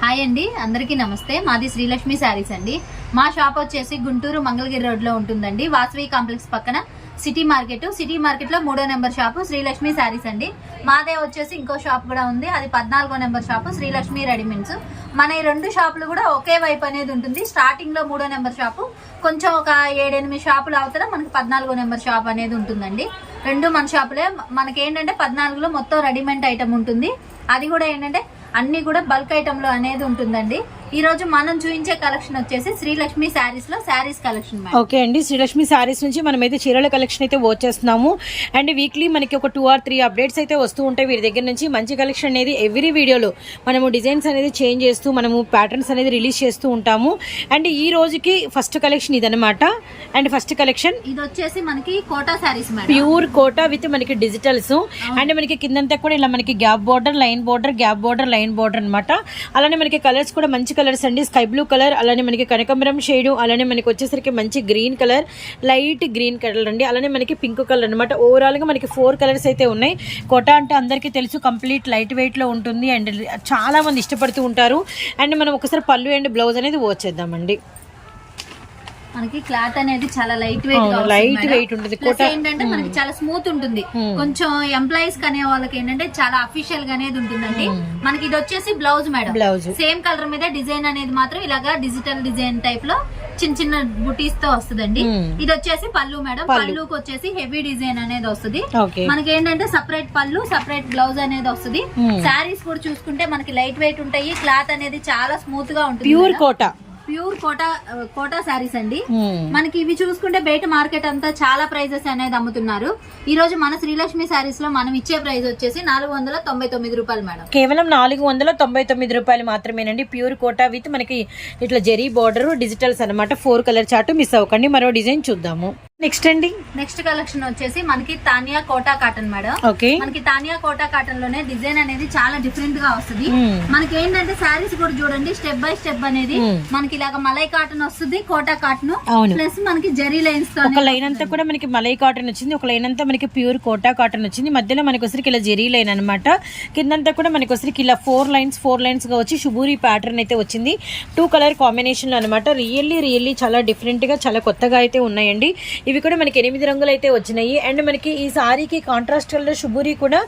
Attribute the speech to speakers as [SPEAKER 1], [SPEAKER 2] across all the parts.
[SPEAKER 1] Hi అండి అందరికీ నమస్తే. మాది శ్రీలక్ష్మి శారీస్ అండి. మా షాప్ వచ్చేసి గుంటూరు మంగళగిరి రోడ్లో ఉంటుందండి. వాసవి కాంప్లెక్స్ పక్కన సిటీ మార్కెట్. సిటీ మార్కెట్లో మూడో నెంబర్ షాపు శ్రీలక్ష్మి శారీస్ అండి. మాదే వచ్చేసి ఇంకో షాప్ కూడా ఉంది. అది పద్నాలుగో నెంబర్ షాపు శ్రీలక్ష్మి రెడీమేడ్స్. మన ఈ రెండు షాపులు కూడా ఒకే వైపు అనేది ఉంటుంది. స్టార్టింగ్లో మూడో నెంబర్ షాపు కొంచెం ఒక ఏడెనిమిది షాపులు అవుతారా మనకి పద్నాలుగో నెంబర్ షాప్ అనేది ఉంటుందండి. రెండు మన షాపులే మనకి ఏంటంటే పద్నాలుగులో మొత్తం రెడీమేడ్ ఐటమ్ ఉంటుంది. అది కూడా ఏంటంటే అన్ని కూడా బల్క్ ఐటమ్లో అనేది ఉంటుందండి. ఈ రోజు మనం చూపించే కలెక్షన్ వచ్చేసి శ్రీలక్ష్మి శారీస్లో శారీస్ కలెక్షన్
[SPEAKER 2] ఓకే అండి శ్రీలక్ష్మి శారీస్ నుంచి మనం అయితే చీరల కలెక్షన్ అయితే వచ్చేస్తున్నాము. అండ్ వీక్లీ మనకి ఒక టూ ఆర్ త్రీ అప్డేట్స్ అయితే వస్తూ ఉంటాయి వీరి దగ్గర నుంచి. మంచి కలెక్షన్ అనేది ఎవ్రీ వీడియోలో మనము డిజైన్స్ అనేది చేంజ్ చేస్తూ మనము ప్యాటర్న్స్ అనేది రిలీజ్ చేస్తూ ఉంటాము. అండ్ ఈ రోజుకి ఫస్ట్ కలెక్షన్ ఇదనమాట అండ్ ఫస్ట్ కలెక్షన్
[SPEAKER 1] ఇది వచ్చేసి మనకి కోటా శారీస్
[SPEAKER 2] ప్యూర్ కోటా విత్ మనకి డిజిటల్స్. అండ్ మనకి కిందంతా కూడా ఇలా మనకి gap border line border gap border line border అన్నమాట. అలానే మనకి కలర్స్ కూడా మంచి కలర్స్ అండి స్కై బ్లూ కలర్ అలానే మనకి కనకంబరం షేడు అలానే మనకి వచ్చేసరికి మంచి green colour light green colour అండి. అలానే మనకి పింక్ కలర్ అనమాట ఓవరాల్గా మనకి ఫోర్ కలర్స్ అయితే ఉన్నాయి. కొట అంటే అందరికీ తెలుసు కంప్లీట్ లైట్ వెయిట్లో ఉంటుంది. అండ్ చాలా మంది ఇష్టపడుతూ ఉంటారు. అండ్ మనం ఒకసారి పళ్ళు అండ్ బ్లౌజ్ అనేది వచ్చేద్దామండి
[SPEAKER 1] మనకి క్లాత్ అనేది చాలా లైట్ వెయిట్
[SPEAKER 2] light weight ఉంటుంది.
[SPEAKER 1] ఏంటంటే మనకి చాలా స్మూత్ ఉంటుంది. కొంచెం ఎంప్లాయీస్ కనే వాళ్ళకి ఏంటంటే చాలా అఫీషియల్గా అనేది ఉంటుందండి మనకి ఇది వచ్చేసి blouse madam.
[SPEAKER 2] Blouse.
[SPEAKER 1] Same colour మీద డిజైన్ అనేది మాత్రం ఇలాగా డిజిటల్ డిజైన్ టైప్లో చిన్న చిన్న బుటీస్తో వస్తుందండి. ఇది వచ్చేసి పళ్ళు మేడం. పళ్ళుకి వచ్చేసి హెవీ డిజైన్ అనేది వస్తుంది. మనకి ఏంటంటే సపరేట్ పళ్ళు సపరేట్ బ్లౌజ్ అనేది వస్తుంది. శారీస్ కూడా చూసుకుంటే మనకి లైట్ వెయిట్ ఉంటాయి. క్లాత్ అనేది చాలా స్మూత్గా ఉంటుంది
[SPEAKER 2] ప్యూర్ కోటా.
[SPEAKER 1] ప్యూర్ కోటా కోటా శారీస్ అండి. మనకి ఇవి చూసుకుంటే బయట మార్కెట్ అంతా చాలా ప్రైజెస్ అనేది అమ్ముతున్నారు. ఈ రోజు మన శ్రీలక్ష్మి శారీస్లో మనం ఇచ్చే ప్రైస్ వచ్చేసి నాలుగు వందల తొంభై తొమ్మిది రూపాయలు మేడం.
[SPEAKER 2] కేవలం నాలుగు వందల తొంభై తొమ్మిది రూపాయలు మాత్రమేనండి. ప్యూర్ కోటా విత్ మనకి ఇట్లా జెరీ బార్డర్ డిజిటల్స్ అన్నమాట. ఫోర్ కలర్ చార్ట్ మిస్ అవ్వకండి. మరో డిజైన్ చూద్దాము. నెక్స్ట్ అండి.
[SPEAKER 1] నెక్స్ట్ కలెక్షన్ వచ్చేసి మనకి Tania Kota cotton madam.
[SPEAKER 2] Okay
[SPEAKER 1] మనకి తానియా కోటా కాటన్లోనే డిజైన్ అనేది చాలా డిఫరెంట్గా వస్తుంది.
[SPEAKER 2] మ్మ్.
[SPEAKER 1] మనకి ఏంటంటే శారీస్ కూడా చూడండి స్టెప్ బై స్టెప్ అనేది
[SPEAKER 2] మ్మ్.
[SPEAKER 1] మనకి ఇలాగ మలై కాటన్ వస్తుంది కోటా కాటన్. ప్లస్ మనకి జరీ లైన్స్
[SPEAKER 2] ఒక లైన్ అంతా కూడా మనకి మలై కాటన్ వచ్చింది ఒక లైన్ అంతా మనకి ప్యూర్ కోటా కాటన్ వచ్చింది. మధ్యలో మనకి వచ్చరికి ఇలా జెరీ లైన్ అనమాట కిందంతా కూడా మనకి వచ్చరికి ఇలా ఫోర్ లైన్స్ ఫోర్ లైన్స్గా వచ్చి శుభూరి ప్యాటర్న్ అయితే వచ్చింది. టూ కలర్ కాంబినేషన్లో అనమాట రియల్లీ రియల్లీ చాలా డిఫరెంట్గా చాలా కొత్తగా అయితే ఉన్నాయండి. ఇవి కూడా మనకి ఎనిమిది రంగులు అయితే వచ్చినాయి. అండ్ మనకి ఈ సారీకి కాంట్రాస్ట్ కలర్ శుభూరి కూడా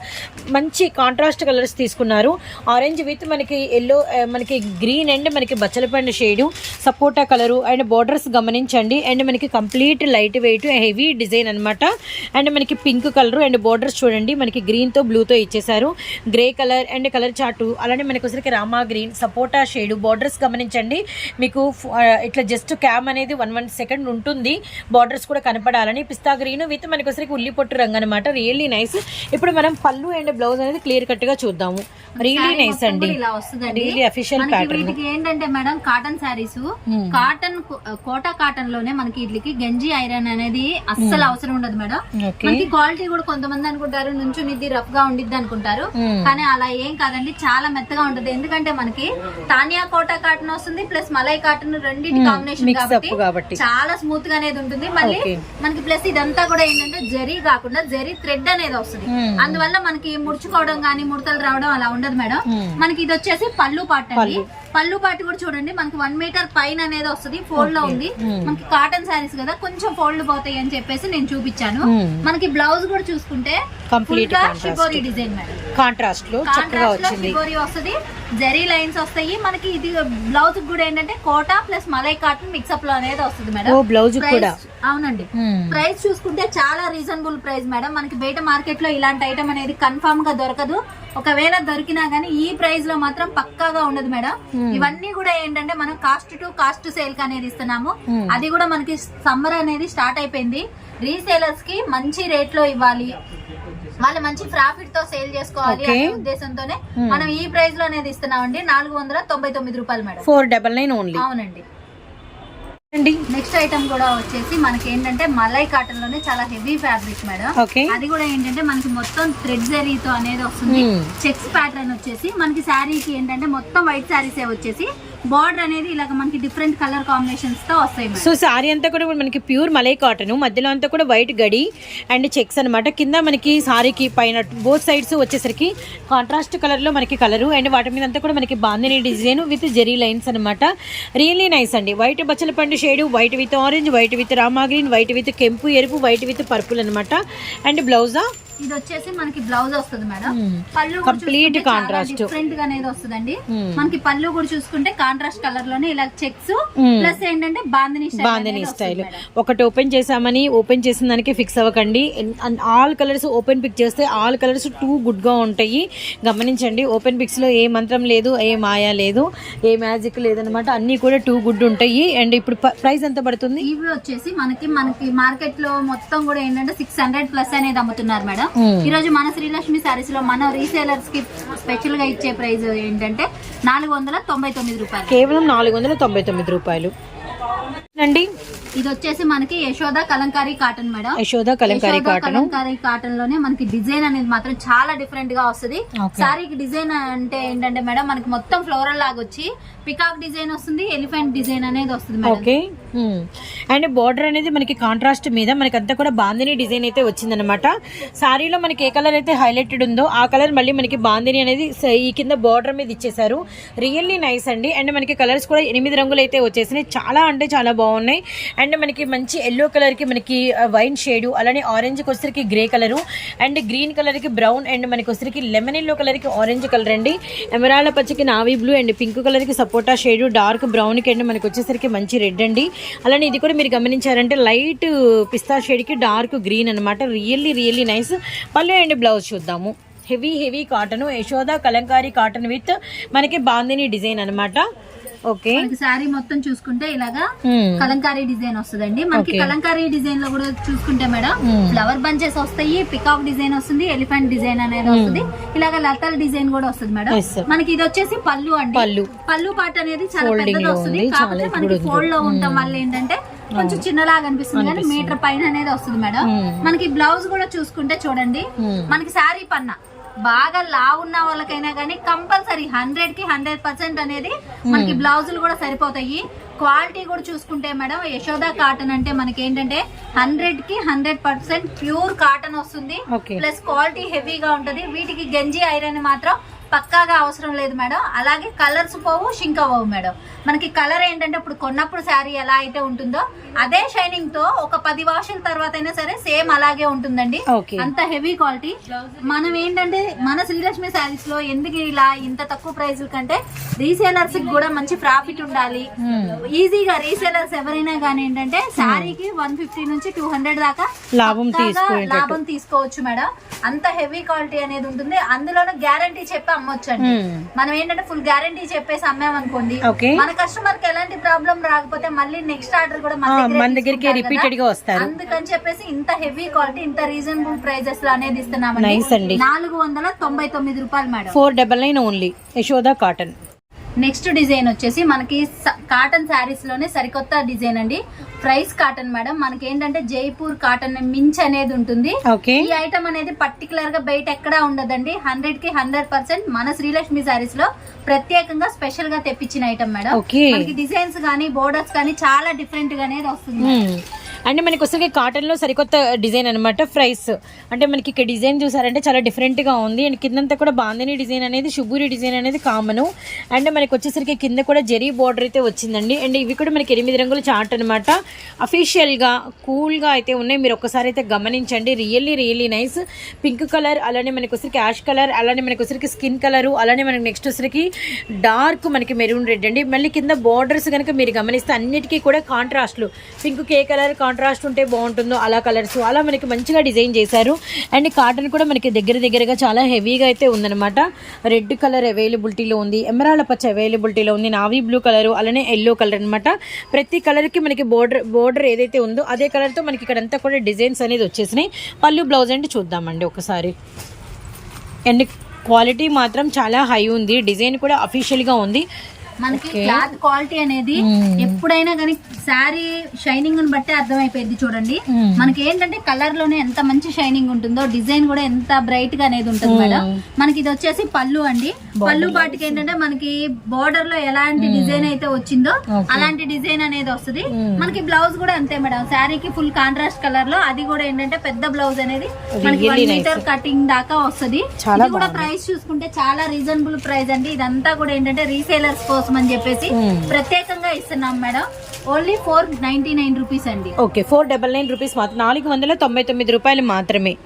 [SPEAKER 2] మంచి కాంట్రాస్ట్ కలర్స్ తీసుకున్నారు. ఆరెంజ్ విత్ మనకి ఎల్లో మనకి గ్రీన్ అండ్ మనకి బచ్చలపండు shade sapota colour and borders గమనించండి. అండ్ మనకి complete light weight heavy design అన్నమాట. అండ్ మనకి పింక్ కలర్ అండ్ బార్డర్స్ చూడండి. మనకి గ్రీన్తో బ్లూతో ఇచ్చేసారు గ్రే కలర్ అండ్ కలర్ చాటు అలానే మనకి వచ్చరికి rama green sapota shade borders గమనించండి. మీకు ఇట్లా జస్ట్ క్యామ్ అనేది వన్ వన్ సెకండ్ ఉంటుంది. బార్డర్స్ కూడా కనపడాలని పిస్తా గ్రీన్ విత్ మనకి వచ్చరికి ఉల్లి పొట్టు రంగు అనమాట రియల్లీ నైస్ ఇప్పుడు మనం పళ్ళు అండ్ బ్లౌజ్ అనేది క్లియర్ కట్గా చూద్దాము. రియల్లీ నైస్ అండి.
[SPEAKER 1] ఇలా వస్తుందండి.
[SPEAKER 2] రియల్లీ అఫీషియల్
[SPEAKER 1] మనకి
[SPEAKER 2] ప్యాటర్న్
[SPEAKER 1] వీటికి ఏంటంటే madam cotton saris cotton Kota కాటన్లోనే మనకి వీటికి గంజి ఐరన్ అనేది అస్సలు అవసరం ఉండదు మేడం. మనకి క్వాలిటీ కూడా కొంతమంది అనుకుంటారు నుంచునిద్ది రఫ్గా ఉండిద్ది అనుకుంటారు.
[SPEAKER 2] Hmm.
[SPEAKER 1] కానీ అలా ఏం కాదండి చాలా మెత్తగా ఉంటది. ఎందుకంటే మనకి తానియా కోటా కాటన్ వస్తుంది ప్లస్ మలై కాటన్ రెండింటి కాంబినేషన్
[SPEAKER 2] మిక్స్ అప్
[SPEAKER 1] కాబట్టి చాలా స్మూత్గా అనేది ఉంటుంది. మళ్ళీ. మనకి ప్లస్ ఇదంతా కూడా ఏంటంటే జరీ కాకుండా జరీ థ్రెడ్ అనేది వస్తుంది. అందువల్ల మనకి ముడుచుకోవడం కానీ ముడతలు రావడం అలా ఉండదు మేడం. మనకి ఇది వచ్చేసి పళ్ళు పాట అండి పళ్ళు పాటు కూడా చూడండి. మనకి వన్ మీటర్ పైన అనేది వస్తుంది. ఫోల్డ్లో ఉంది.
[SPEAKER 2] Hmm.
[SPEAKER 1] మనకి కాటన్ శారీస్ కదా కొంచెం ఫోల్డ్ పోతాయి అని చెప్పేసి నేను చూపించాను.
[SPEAKER 2] Hmm.
[SPEAKER 1] మనకి బ్లౌజ్ కూడా చూసుకుంటే
[SPEAKER 2] contrast.
[SPEAKER 1] షిబోరీ డిజైన్ మేడం
[SPEAKER 2] కాంట్రాస్ట్లో
[SPEAKER 1] కాంట్రాస్ట్ షిబోరీ వస్తుంది. జరీ లైన్స్ వస్తాయి. మనకి ఇది బ్లౌజ్ కూడా ఏంటంటే కోటా ప్లస్ మలై కాటన్ మిక్సప్లో అనేది వస్తుంది మేడం
[SPEAKER 2] బ్లౌజ్ కూడా?
[SPEAKER 1] అవునండి.
[SPEAKER 2] Hmm.
[SPEAKER 1] ప్రైస్ చూసుకుంటే చాలా రీజనబుల్ ప్రైస్ మేడం మనకి బయట మార్కెట్లో ఇలాంటి ఐటమ్ అనేది కన్ఫర్మ్గా దొరకదు. ఒకవేళ దొరికినా గానీ ఈ ప్రైస్లో మాత్రం పక్కాగా ఉండదు మేడం. ఇవన్నీ కూడా ఏంటంటే మనం కాస్ట్ టు కాస్ట్ సేల్ అనేది ఇస్తున్నాము.
[SPEAKER 2] Hmm.
[SPEAKER 1] అది కూడా మనకి సమ్మర్ అనేది స్టార్ట్ అయిపోయింది. రీసేలర్స్కి మంచి రేట్లో ఇవ్వాలి. వాళ్ళు మంచి ప్రాఫిట్తో సేల్ చేసుకోవాలి. అనే ఉద్దేశంతోనే మనం ఈ ప్రైస్లో అనేది ఇస్తున్నామండి. నాలుగు వందల తొంభై తొమ్మిది రూపాయలు madam.
[SPEAKER 2] Four double nine only
[SPEAKER 1] అవునండి.
[SPEAKER 2] అండి
[SPEAKER 1] నెక్స్ట్ ఐటమ్ కూడా వచ్చేసి మనకి ఏంటంటే మలై కాటన్లోనే చాలా హెవీ ఫ్యాబ్రిక్ మేడం.
[SPEAKER 2] ఓకే
[SPEAKER 1] అది కూడా ఏంటంటే మనకి మొత్తం థ్రెడ్ జరీతో అనేది వస్తుంది.
[SPEAKER 2] Hmm.
[SPEAKER 1] చెక్స్ ప్యాటర్న్ వచ్చేసి మనకి శారీకి ఏంటంటే మొత్తం వైట్ శారీసే వచ్చేసి బార్డర్ అనేది ఇలాగ మనకి డిఫరెంట్ కలర్ కాంబినేషన్స్తో వస్తాయి
[SPEAKER 2] సో సారీ అంతా కూడా మనకి ప్యూర్ మలై కాటన్ మధ్యలో అంతా కూడా వైట్ గడి అండ్ చెక్స్ అన్నమాట. కింద మనకి సారీకి పైన బోత్ సైడ్స్ వచ్చేసరికి కాంట్రాస్ట్ కలర్లో మనకి కలరు అండ్ వాటి మీద అంతా కూడా మనకి bandhani design with zari lines అన్నమాట. రియల్లీ నైస్ అండి. వైట్ బచ్చల పండు shade white with orange white with rama green white with కెంపు ఎరుపు వైట్ విత్ పర్పుల్ అన్నమాట. అండ్ బ్లౌజా?
[SPEAKER 1] ఇది వచ్చేసి మనకి బ్లౌజ్ వస్తుంది మేడం. పళ్ళు
[SPEAKER 2] Complete contrast.
[SPEAKER 1] డిఫరెంట్గా అనేది వస్తుందండి. మనకి పళ్ళు కూడా చూసుకుంటే కాంట్రాస్ట్ కలర్లోనే ఇలా చెక్స్. ప్లస్ ఏంటంటే బాందిని స్టైల్
[SPEAKER 2] బాందిని. ఒకటి ఓపెన్ చేసామని ఓపెన్ చేసిన దానికి ఫిక్స్ అవ్వకండి ఆల్ కలర్స్ ఓపెన్ పిక్ చేస్తే ఆల్ కలర్స్ టూ గుడ్గా ఉంటాయి గమనించండి ఓపెన్ పిక్స్లో ఏ మంత్రం లేదు ఏ మాయా లేదు ఏ మ్యాజిక్ లేదనమాట అన్నీ కూడా టూ గుడ్ ఉంటాయి అండ్ ఇప్పుడు ప్రైస్ ఎంత పడుతుంది
[SPEAKER 1] ఇవి వచ్చేసి మనకి మనకి మార్కెట్లో మొత్తం కూడా ఏంటంటే సిక్స్ హండ్రెడ్ ప్లస్ అనేది అమ్ముతున్నారు మేడం. ఈ రోజు మన శ్రీలక్ష్మి సారీస్లో మన రీసేలర్స్కి స్పెషల్గా ఇచ్చే ప్రైస్ ఏంటంటే నాలుగు వందల తొంభై తొమ్మిది రూపాయలు.
[SPEAKER 2] కేవలం నాలుగు వందల తొంభై తొమ్మిది రూపాయలు. అండి
[SPEAKER 1] ఇది వచ్చేసి మనకి Yashoda kalamkari cotton madam.
[SPEAKER 2] Yashoda kalamkari cotton.
[SPEAKER 1] Kalamkari కాటన్లోనే మనకి డిజైన్ అనేది మాత్రం చాలా డిఫరెంట్గా వస్తుంది. సారీకి డిజైన్ అంటే ఏంటంటే మేడం మనకి మొత్తం ఫ్లోరల్ లాగా వచ్చి పికాక్ డిజైన్ వస్తుంది ఎలిఫెంట్ డిజైన్ అనేది వస్తుంది
[SPEAKER 2] ఓకే. అండ్ బార్డర్ అనేది మనకి కాంట్రాస్ట్ మీద మనకి అంతా కూడా బాందిని డిజైన్ అయితే వచ్చిందనమాట సారీలో మనకి ఏ కలర్ అయితే హైలైటెడ్ ఉందో ఆ కలర్ మళ్ళీ మనకి బాందిని అనేది ఈ కింద బార్డర్ మీద ఇచ్చేసారు రియల్లీ నైస్ అండి. అండ్ మనకి కలర్స్ కూడా ఎనిమిది రంగులు అయితే వచ్చేసినాయి. చాలా అంటే చాలా బాగున్నాయి. అండ్ మనకి మంచి ఎల్లో కలర్కి మనకి వైన్ షేడు అలానే ఆరెంజ్కి వచ్చరికి గ్రే కలరు అండ్ గ్రీన్ కలర్కి బ్రౌన్ అండ్ మనకి వచ్చరికి లెమన్ ఎల్లో కలర్కి ఆరెంజ్ కలర్ అండి. ఎమరాల్డ్ పచ్చకి నావీ బ్లూ అండ్ పింక్ కలర్కి సపోటా షేడు డార్క్ బ్రౌన్కి అండ్ మనకి వచ్చేసరికి మంచి రెడ్ అండి. అలానే ఇది కూడా మీరు గమనించారంటే లైట్ పిస్తా షేడ్కి డార్క్ గ్రీన్ అనమాట రియల్లీ రియల్లీ నైస్ పళ్ళు అండ్ బ్లౌజ్ చూద్దాము. Heavy heavy cotton Yashoda kalamkari cotton with మనకి బాందిని డిజైన్ అనమాట ఓకే
[SPEAKER 1] శారీ మొత్తం చూసుకుంటే ఇలాగా. కలంకారీ డిజైన్ వస్తుందండి మనకి. కలంకారీ డిజైన్లో కూడా చూసుకుంటే మేడం. ఫ్లవర్ బంచెస్ వస్తాయి పికాక్ డిజైన్ వస్తుంది ఎలిఫెంట్ డిజైన్ అనేది వస్తుంది ఇలాగ లతల్ డిజైన్ కూడా వస్తుంది మేడం. మనకి ఇది వచ్చేసి పళ్ళు అండి
[SPEAKER 2] పళ్ళు.
[SPEAKER 1] పళ్ళు పాట అనేది చాలా
[SPEAKER 2] లో
[SPEAKER 1] వస్తుంది కాకపోతే మనకి. ఫోల్డ్లో ఉండటం వల్ల ఏంటంటే కొంచెం చిన్నలాగా అనిపిస్తుంది కానీ. మీటర్ పైన అనేది వస్తుంది మేడం. మనకి బ్లౌజ్ కూడా చూసుకుంటే చూడండి. మనకి శారీ పన్న బాగా లావున్న వాళ్ళకైనా కానీ కంపల్సరీ హండ్రెడ్కి హండ్రెడ్ పర్సెంట్ అనేది మనకి బ్లౌజులు కూడా సరిపోతాయి. క్వాలిటీ కూడా చూసుకుంటే మేడం యశోద కాటన్ అంటే మనకి ఏంటంటే హండ్రెడ్కి హండ్రెడ్ పర్సెంట్ ప్యూర్ కాటన్ వస్తుంది. ప్లస్ క్వాలిటీ హెవీగా ఉంటది. వీటికి గంజి ఐరన్ మాత్రం పక్కాగా అవసరం లేదు మేడం. అలాగే కలర్స్ పోవు షింక్ అవ్వవు మేడం. మనకి కలర్ ఏంటంటే ఇప్పుడు కొన్నప్పుడు శారీ ఎలా అయితే ఉంటుందో అదే షైనింగ్తో ఒక పది వాషుల తర్వాత అయినా సరే సేమ్ అలాగే ఉంటుందండి. అంత హెవీ క్వాలిటీ. మనం ఏంటంటే మన శ్రీలక్ష్మి శారీస్లో ఎందుకు ఇలా ఇంత తక్కువ ప్రైస్ కంటే రీసేలర్స్కి కూడా మంచి ప్రాఫిట్ ఉండాలి. ఈజీగా రీసేలర్స్ ఎవరైనా కానీ ఏంటంటే శారీకి వన్ ఫిఫ్టీ నుంచి టూ హండ్రెడ్ దాకా
[SPEAKER 2] లాభం.
[SPEAKER 1] లాభం తీసుకోవచ్చు మేడం. అంత హెవీ క్వాలిటీ అనేది ఉంటుంది. అందులోనూ గ్యారంటీ చెప్పి అమ్మొచ్చు అండి
[SPEAKER 2] Hmm.
[SPEAKER 1] మనం ఏంటంటే ఫుల్ గ్యారంటీ చెప్పేసి అమ్మామనుకోండి. మన కస్టమర్కి ఎలాంటి ప్రాబ్లం రాకపోతే మళ్ళీ నెక్స్ట్ ఆర్డర్ కూడా మన
[SPEAKER 2] మన దగ్గరికి
[SPEAKER 1] కదా.
[SPEAKER 2] గా వస్తారు.
[SPEAKER 1] అందుకని చెప్పేసి ఇంత హెవీ క్వాలిటీ ఇంత రీజనబుల్ ప్రైజెస్లో అనేది ఇస్తున్నామండి. నాలుగు వందల తొంభై తొమ్మిది రూపాయలు madam
[SPEAKER 2] four double nine only Yashoda cotton
[SPEAKER 1] next design వచ్చేసి మనకి కాటన్ శారీస్లోనే సరికొత్త డిజైన్ అండి. Price cotton madam. మనకి ఏంటంటే జైపూర్ కాటన్ మించ్ అనేది ఉంటుంది. ఈ ఐటమ్ అనేది పర్టికులర్గా బయట ఎక్కడా ఉండదండి. హండ్రెడ్కి హండ్రెడ్ పర్సెంట్ మన శ్రీలక్ష్మి శారీస్లో ప్రత్యేకంగా స్పెషల్గా తెప్పించిన ఐటమ్ మేడం. మనకి డిజైన్స్ కానీ బోర్డర్స్ కానీ చాలా డిఫరెంట్గా అనేది వస్తుంది.
[SPEAKER 2] అండ్ మనకి వస్తే కాటన్లో సరికొత్త డిజైన్ అనమాట ఫ్రైస్ అంటే మనకి ఇక్కడ డిజైన్ చూసారంటే చాలా డిఫరెంట్గా ఉంది. అండ్ కిందంతా కూడా బాందని డిజైన్ అనేది షుగూరి డిజైన్ అనేది కామను అండ్ మనకి వచ్చేసరికి కింద కూడా జరీ బార్డర్ అయితే వచ్చిందండి. అండ్ ఇవి కూడా మనకి ఎనిమిది రంగుల చార్ట్ అనమాట అఫీషియల్గా కూల్గా కూల్గా అయితే ఉన్నాయి. మీరు ఒక్కసారి అయితే గమనించండి. Really really nice pink colour అలానే మనకి వచ్చరికి యాష్ కలర్ అలానే మనకి వచ్చరికి స్కిన్ కలర్ అలానే మనకి నెక్స్ట్ వచ్చరికి డార్క్ మనకి మెరూన్ రెడ్ అండి. మళ్ళీ కింద బార్డర్స్ కనుక మీరు గమనిస్తే అన్నిటికీ కూడా కాంట్రాస్ట్లు పింక్ కే కలర్ కాంట్రాస్ట్ ఉంటే బాగుంటుందో అలా కలర్స్ అలా మనకి మంచిగా డిజైన్ చేశారు. అండ్ కాటన్ కూడా మనకి దగ్గర దగ్గరగా చాలా హెవీగా అయితే ఉందన్నమాట. రెడ్ కలర్ అవైలబిలిటీలో ఉంది. ఎమరాల పచ్చ అవైలబిలిటీలో ఉంది. నావీ బ్లూ కలర్ అలానే ఎల్లో కలర్ అనమాట ప్రతి కలర్కి మనకి బోర్డర్ బోర్డర్ ఏదైతే ఉందో అదే కలర్తో మనకి ఇక్కడ అంతా కూడా డిజైన్స్ అనేది వచ్చేసినాయి. పళ్ళు బ్లౌజ్ అంటే చూద్దామండి ఒకసారి. అండ్ క్వాలిటీ మాత్రం చాలా హై ఉంది. డిజైన్ కూడా అఫీషియల్గా ఉంది.
[SPEAKER 1] మనకి. క్లాత్ క్వాలిటీ అనేది
[SPEAKER 2] Hmm.
[SPEAKER 1] ఎప్పుడైనా కానీ శారీ షైనింగ్ని బట్టి అర్థమైపోయింది చూడండి
[SPEAKER 2] Hmm.
[SPEAKER 1] మనకి ఏంటంటే కలర్లోనే ఎంత మంచి షైనింగ్ ఉంటుందో డిజైన్ కూడా ఎంత బ్రైట్గా అనేది ఉంటుంది
[SPEAKER 2] Hmm.
[SPEAKER 1] మేడం మనకి ఇది వచ్చేసి పళ్ళు అండి పళ్ళు బాటికి ఏంటంటే మనకి బోర్డర్లో ఎలాంటి డిజైన్ అయితే వచ్చిందో. అలాంటి డిజైన్ అనేది వస్తుంది. మనకి బ్లౌజ్ కూడా అంతే మేడం శారీకి ఫుల్ కాంట్రాస్ట్ కలర్లో అది కూడా ఏంటంటే పెద్ద బ్లౌజ్ అనేది మనకి వన్. మీటర్ కటింగ్ దాకా వస్తుంది ఇది కూడా. ప్రైస్ చూసుకుంటే చాలా రీజనబుల్ ప్రైస్ అండి ఇదంతా కూడా ఏంటంటే రీసేలర్స్ కోసం అని చెప్పేసి. ప్రత్యేకంగా ఇస్తున్నాం madam. Only four ninety nine rupees అండి.
[SPEAKER 2] Okay four double nine rupees మాత్రం. నాలుగు వందల తొంభై తొమ్మిది రూపాయలు మాత్రమే.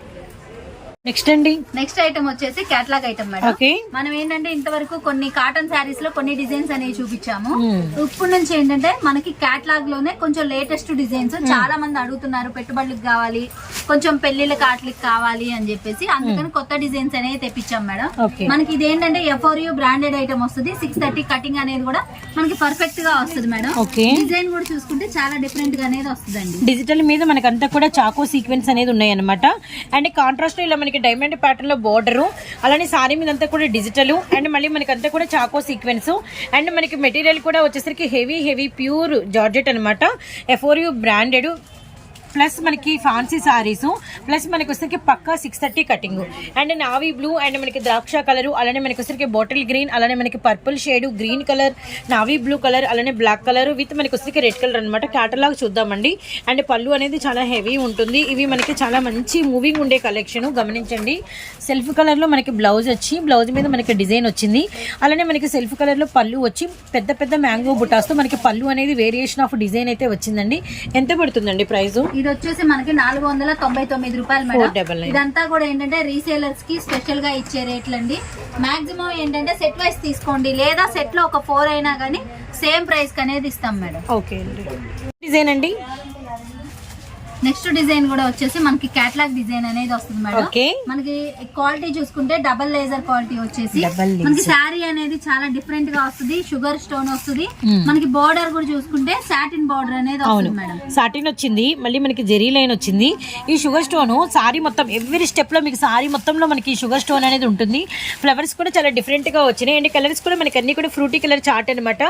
[SPEAKER 2] నెక్స్ట్ అండి.
[SPEAKER 1] నెక్స్ట్ ఐటమ్ వచ్చేసి కేటలాగ్ ఐటమ్ మేడం. మనం ఏంటంటే ఇంతవరకు కొన్ని కాటన్ శారీస్లో కొన్ని డిజైన్స్ అనేవి చూపించాము.
[SPEAKER 2] Hmm.
[SPEAKER 1] ఇప్పుడు నుంచి ఏంటంటే మనకి కేటలాగ్లోనే కొంచెం లేటెస్ట్ డిజైన్స్ చాలా మంది అడుగుతున్నారు పెట్టుబడులకు కావాలి కొంచెం పెళ్ళిళ్ళ కాట్లకి కావాలి అని చెప్పేసి. అందుకని కొత్త డిజైన్స్ అనేవి తెప్పించాం మేడం. మనకి ఇది ఏంటంటే ఎఫ్ఆర్యూ బ్రాండెడ్ ఐటమ్ వస్తుంది. సిక్స్ థర్టీ కటింగ్ అనేది కూడా మనకి పర్ఫెక్ట్గా వస్తుంది మేడం. డిజైన్ కూడా చూసుకుంటే చాలా డిఫరెంట్గా అనేది వస్తుందండి.
[SPEAKER 2] డిజిటల్ మీద మనకి అంతా కూడా చాకో సీక్వెన్స్ అనేది ఉన్నాయి అనమాట అండ్ కాంట్రాస్ట్ ఇలా మనకి డైమండ్ ప్యాటర్న్లో బోర్డర్ అలానే సారీ మీద అంతా కూడా డిజిటల్ అండ్ మళ్ళీ మనకి అంతా కూడా చాకో సీక్వెన్స్ అండ్ మనకి మెటీరియల్ కూడా వచ్చేసరికి హెవీ హెవీ ప్యూర్ జార్జెట్ అనమాట ఎఫోరియూ బ్రాండెడ్ ప్లస్ మనకి ఫ్యాన్సీ సారీస్ ప్లస్ మనకి వచ్చేసరికి పక్కా six thirty cutting and navy blue and మనకి ద్రాక్ష కలర్ అలానే మనకి వచ్చేసరికి బాటిల్ గ్రీన్ అలానే మనకి purple shade green colour navy blue colour అలానే బ్లాక్ కలర్ విత్ మనకి వచ్చేసరికి రెడ్ కలర్ అనమాట క్యాటలాగ్ చూద్దామండి. అండ్ పళ్ళు అనేది చాలా హెవీ ఉంటుంది. ఇవి మనకి చాలా మంచి మూవింగ్ ఉండే కలెక్షన్ గమనించండి. సెల్ఫ్ కలర్లో మనకి బ్లౌజ్ వచ్చి బ్లౌజ్ మీద మనకి డిజైన్ వచ్చింది. అలానే మనకి సెల్ఫ్ కలర్లో పళ్ళు వచ్చి పెద్ద పెద్ద మ్యాంగో బుటాస్తో మనకి పళ్ళు అనేది వేరియేషన్ ఆఫ్ డిజైన్ అయితే వచ్చిందండి. ఎంత పడుతుందండి ప్రైస్
[SPEAKER 1] ఇది వచ్చేసి మనకి నాలుగు వందల తొంభై తొమ్మిది రూపాయలు మేడం. ఇదంతా కూడా ఏంటంటే రీసేలర్స్కి స్పెషల్గా ఇచ్చే రేట్లు అండి. మాక్సిమం ఏంటంటే సెట్ వైస్ తీసుకోండి. లేదా సెట్లో ఒక ఫోర్ అయినా కానీ సేమ్ ప్రైస్ అనేది ఇస్తాం మేడం.
[SPEAKER 2] ఓకే డిజైన్ అండి?
[SPEAKER 1] నెక్స్ట్ డిజైన్ కూడా వచ్చేసి మనకి కేటలాగ్ డిజైన్ అనేది వస్తుంది మేడం.
[SPEAKER 2] ఓకే.
[SPEAKER 1] మనకి క్వాలిటీ చూసుకుంటే డబల్ లేజర్ క్వాలిటీ వచ్చేసి. మనకి శారీ అనేది చాలా డిఫరెంట్గా వస్తుంది షుగర్ స్టోన్ వస్తుంది.
[SPEAKER 2] Hmm.
[SPEAKER 1] మనకి బోర్డర్ కూడా చూసుకుంటే సాటిన్ బోర్డర్ అనేది వస్తుంది మేడం.
[SPEAKER 2] సాటిన్ వచ్చింది మళ్ళీ మనకి జెరీ లైన్ వచ్చింది. ఈ షుగర్ స్టోన్ సారీ మొత్తం ఎవ్రీ స్టెప్లో మీకు సారీ మొత్తంలో మనకి షుగర్ స్టోన్ అనేది ఉంటుంది. ఫ్లవర్స్ కూడా చాలా డిఫరెంట్గా వచ్చినాయి. అండ్ కలర్స్ కూడా మనకి అన్ని కూడా ఫ్రూటీ కలర్ చార్ట్ అనమాట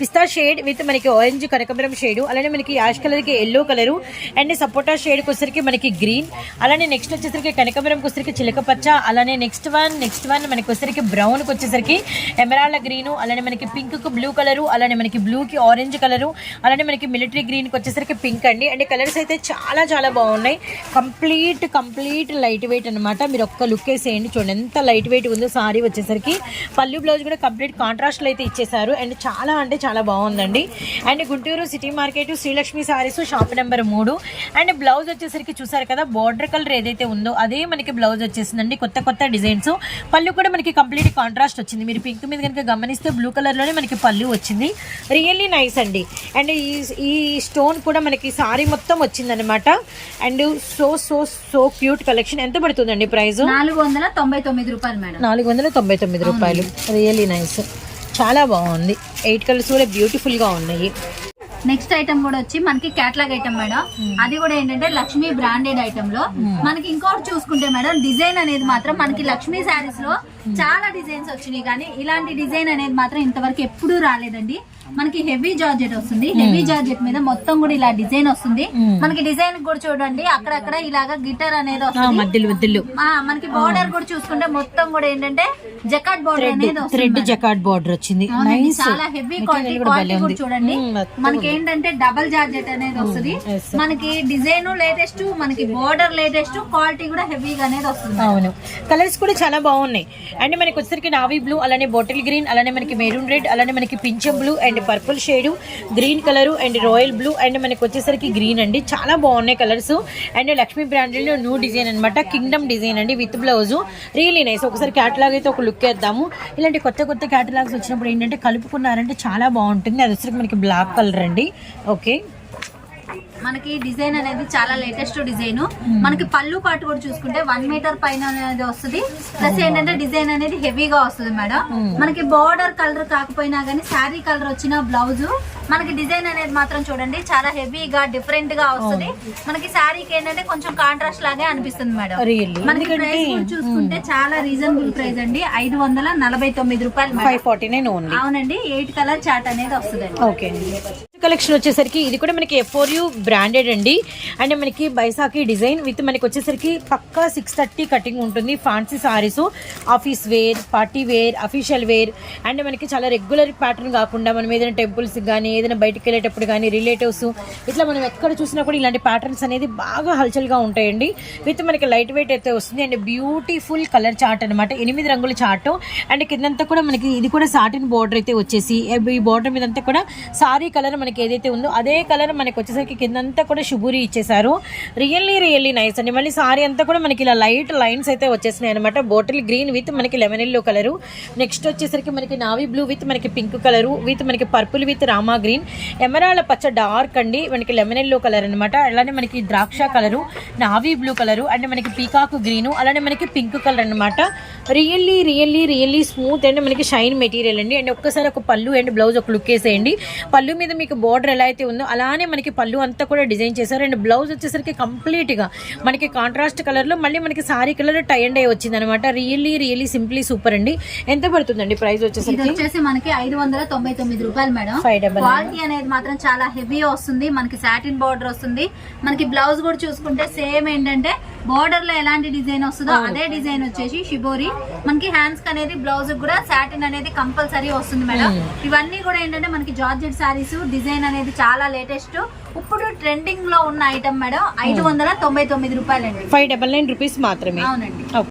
[SPEAKER 2] పిస్తా షేడ్ విత్ మనకి ఆరెంజ్ కనకబరం షేడ్ అలానే మనకి యాష్ కలర్కి ఎల్లో కలర్ అండ్ సపోటా షేడ్కి వచ్చరికి మనకి గ్రీన్ అలానే నెక్స్ట్ వచ్చేసరికి కనకబరం వచ్చరికి చిలకపచ్చ అలానే నెక్స్ట్ వన్ నెక్స్ట్ వన్ మనకి వచ్చరికి బ్రౌన్కి వచ్చేసరికి ఎమరాళ్ళ గ్రీన్ అలానే మనకి పింక్కి బ్లూ కలర్ అలానే మనకి బ్లూ కి ఆరెంజ్ కలర్ అలానే మనకి మిలిటరీ గ్రీన్కి వచ్చేసరికి పింక్ అండి. అండ్ కలర్స్ అయితే చాలా చాలా బాగున్నాయి. కంప్లీట్ కంప్లీట్ లైట్ వెయిట్ అనమాట మీరు ఒక్క లుక్ వేసేయండి. చూడండి ఎంత లైట్ వెయిట్ ఉందో సారీ వచ్చేసరికి. పల్లు బ్లౌజ్ కూడా కంప్లీట్ కాంట్రాస్ట్ అయితే ఇచ్చేసారు అండ్ చాలా అంటే చాలా బాగుందండి. And Guntur city market Srilakshmi saris shop number మూడు. అండ్ బ్లౌజ్ వచ్చేసరికి చూసారు కదా బార్డర్ కలర్ ఏదైతే ఉందో అదే మనకి బ్లౌజ్ వచ్చేసిందండి. కొత్త కొత్త డిజైన్స్. పళ్ళు కూడా మనకి కంప్లీట్ కాంట్రాస్ట్ వచ్చింది. మీరు పింక్ మీద కనుక గమనిస్తే బ్లూ కలర్లోనే మనకి పళ్ళు వచ్చింది. రియల్లీ నైస్ అండి. అండ్ ఈ ఈ స్టోన్ కూడా మనకి సారీ మొత్తం వచ్చిందనమాట and so so so cute collection ఎంత పడుతుందండి ప్రైస్
[SPEAKER 1] నాలుగు వందల తొంభై తొమ్మిది రూపాయలు మేడం.
[SPEAKER 2] నాలుగు వందల తొంభై తొమ్మిది రూపాయలు. రియల్లీ నైస్ చాలా బాగుంది. ఎయిట్ కలర్స్ కూడా బ్యూటిఫుల్గా ఉన్నాయి.
[SPEAKER 1] నెక్స్ట్ ఐటమ్ కూడా వచ్చి మనకి కేటలాగ్ ఐటమ్ మేడం. అది కూడా ఏంటంటే లక్ష్మీ బ్రాండెడ్ ఐటమ్లో మనకి ఇంకోటి చూసుకుంటే మేడం డిజైన్ అనేది మాత్రం మనకి లక్ష్మీ శారీస్లో చాలా డిజైన్స్ వచ్చినాయి కానీ ఇలాంటి డిజైన్ అనేది మాత్రం ఇంతవరకు ఎప్పుడూ రాలేదండి. మనకి హెవీ జార్జెట్ వస్తుంది. హెవీ జార్జెట్ మీద మొత్తం కూడా ఇలా డిజైన్ వస్తుంది. మనకి డిజైన్ కూడా చూడండి అక్కడక్కడ ఇలాగా గిటర్ అనేది వస్తుంది. మనకి బోర్డర్ కూడా చూసుకుంటే మొత్తం కూడా ఏంటంటే జకాట్ బోర్డర్ అనేది వస్తుంది
[SPEAKER 2] థ్రెడ్. జకాట్ బార్డర్ వచ్చింది.
[SPEAKER 1] చాలా హెవీ క్వాలిటీ క్వాలిటీ కూడా చూడండి. మనకి ఏంటంటే డబల్ జార్జెట్ అనేది వస్తుంది. మనకి డిజైన్ లేటెస్ట్ మనకి బోర్డర్ లేటెస్ట్ క్వాలిటీ కూడా హెవీగా అనేది వస్తుంది.
[SPEAKER 2] అవును. కలర్స్ కూడా చాలా బాగున్నాయి. అండ్ మనకి వచ్చేసరికి నావీ బ్లూ అలానే బాటిల్ గ్రీన్ అలానే మనకి మెరూన్ రెడ్ అలానే మనకి పింఛం blue and purple shade green colour and royal blue and మనకి వచ్చేసరికి గ్రీన్ అండి. చాలా బాగున్నాయి colours. And Lakshmi branded new design అనమాట కింగ్డమ్ డిజైన్ అండి విత్ బ్లౌజ్. Really nice. ఒకసారి క్యాటలాగ్ అయితే ఒక లుక్ వేద్దాము. ఇలాంటి కొత్త కొత్త క్యాటలాగ్స్ వచ్చినప్పుడు ఏంటంటే కలుపుకున్నారంటే చాలా బాగుంటుంది. అది వచ్చరికి మనకి బ్లాక్ కలర్ అండి. ఓకే.
[SPEAKER 1] మనకి డిజైన్ అనేది చాలా లేటెస్ట్ డిజైన్. మనకి పళ్ళు పాటు కూడా చూసుకుంటే వన్ మీటర్ పైన అనేది వస్తుంది. ప్లస్ ఏంటంటే డిజైన్ అనేది హెవీగా వస్తుంది మేడం. మనకి బార్డర్ కలర్ కాకపోయినా కానీ శారీ కలర్ వచ్చిన బ్లౌజ్ మనకి డిజైన్ అనేది మాత్రం చూడండి చాలా హెవీగా డిఫరెంట్గా వస్తుంది. మనకి శారీకి ఏంటంటే కొంచెం కాంట్రాస్ట్ లాగే అనిపిస్తుంది మేడం. మనకి ప్రైస్ చూసుకుంటే చాలా రీజనబుల్ ప్రైస్ అండి. ఐదు వందల నలభై తొమ్మిది రూపాయలు.
[SPEAKER 2] ఫైవ్ ఫార్టీ నైన్
[SPEAKER 1] అవునండి ఎయిట్ కలర్ చాట్ అనేది
[SPEAKER 2] ఓకే అండి. కలెక్షన్ వచ్చేసరికి ఇది కూడా మనకి ఎఫోర్ యూ బ్రాండెడ్ అండి. అండ్ మనకి బైసాకి డిజైన్ విత్ మనకి వచ్చేసరికి పక్కా సిక్స్ థర్టీ కటింగ్ ఉంటుంది. Fancy saris office wear party wear official wear and మనకి చాలా రెగ్యులర్ ప్యాటర్న్ కాకుండా మనం ఏదైనా టెంపుల్స్ కానీ ఏదైనా బయటకు వెళ్ళేటప్పుడు కానీ రిలేటివ్స్ ఇట్లా మనం ఎక్కడ చూసినా కూడా ఇలాంటి ప్యాటర్న్స్ అనేది బాగా హల్చల్గా ఉంటాయండి. విత్ మనకి లైట్ వెయిట్ అయితే వస్తుంది. అండ్ బ్యూటిఫుల్ కలర్ చార్ట్ అనమాట ఎనిమిది రంగుల చార్ట్ అండ్ కిందంతా కూడా మనకి ఇది కూడా సాటిన్ బోర్డర్ అయితే వచ్చేసి ఈ బోర్డర్ మీదంతా కూడా సారీ కలర్ మనకి ఏదైతే ఉందో అదే కలర్ మనకి వచ్చేసరికి కిందంతా కూడా శుభూరి ఇచ్చేసారు రియల్లీ రియల్లీ నైస్ అండి. మళ్ళీ సారీ అంతా కూడా మనకి ఇలా లైట్ లైన్స్ అయితే వచ్చేసినాయి అనమాట బాటిల్ గ్రీన్ విత్ మనకి లెమన్ ఎల్లో కలరు నెక్స్ట్ వచ్చేసరికి మనకి నావీ బ్లూ విత్ మనకి పింక్ కలరు విత్ మనకి purple with Rama green emerald పచ్చ డార్క్ అండి. మనకి లెమన్ ఎల్లో కలర్ అనమాట అలానే మనకి ద్రాక్ష colour navy blue colour and మనకి పీకాక్ గ్రీను అలానే మనకి పింక్ కలర్ అనమాట really really really smooth and మనకి షైన్ మెటీరియల్ అండి. అండ్ ఒక్కసారి ఒక పళ్ళు అండ్ బ్లౌజ్ ఒక లుక్ వేసేయండి. పళ్ళు మీద మీకు బార్డర్ ఎలా అయితే ఉందో అలానే మనకి పళ్ళు అంతా కూడా డిజైన్ చేశారు. అండ్ బ్లౌజ్ వచ్చేసరికి కంప్లీట్గా మనకి కాంట్రాస్ట్ కలర్లో మళ్ళీ మనకి సారీ కలర్ టై అండ్ అయ్యి వచ్చింది అనమాట రియల్లీ రియల్లీ సింప్లీ సూపర్ అండి. ఎంత పడుతుందండి ప్రైస్ వచ్చేసరికి?
[SPEAKER 1] వచ్చేసి మనకి ఐదు వందల తొంభై తొమ్మిది రూపాయలు మేడం.
[SPEAKER 2] ఫైవ్ డబల్
[SPEAKER 1] క్వాలిటీ అనేది మాత్రం చాలా హెవీ వస్తుంది. మనకి సాటిన్ బార్డర్ వస్తుంది. మనకి బ్లౌజ్ కూడా చూసుకుంటే సేమ్ ఏంటంటే బార్డర్లో ఎలాంటి డిజైన్ వస్తుందో అదే డిజైన్ వచ్చేసి షిబోరి. మనకి హ్యాండ్స్ అనేది బ్లౌజ్ కూడా సాటిన్ అనేది కంపల్సరీ వస్తుంది మేడం. ఇవన్నీ కూడా ఏంటంటే మనకి జార్జెట్ సారీస్ డిజైన్ అనేది చాలా లేటెస్ట్ ఇప్పుడు ట్రెండింగ్లో ఉన్న ఐటమ్ మేడం ఐదు వందల తొంభై తొమ్మిది రూపాయలండి.
[SPEAKER 2] ఫైవ్ డబల్ నైన్ రూపీస్ మాత్రమే.
[SPEAKER 1] అవునండి.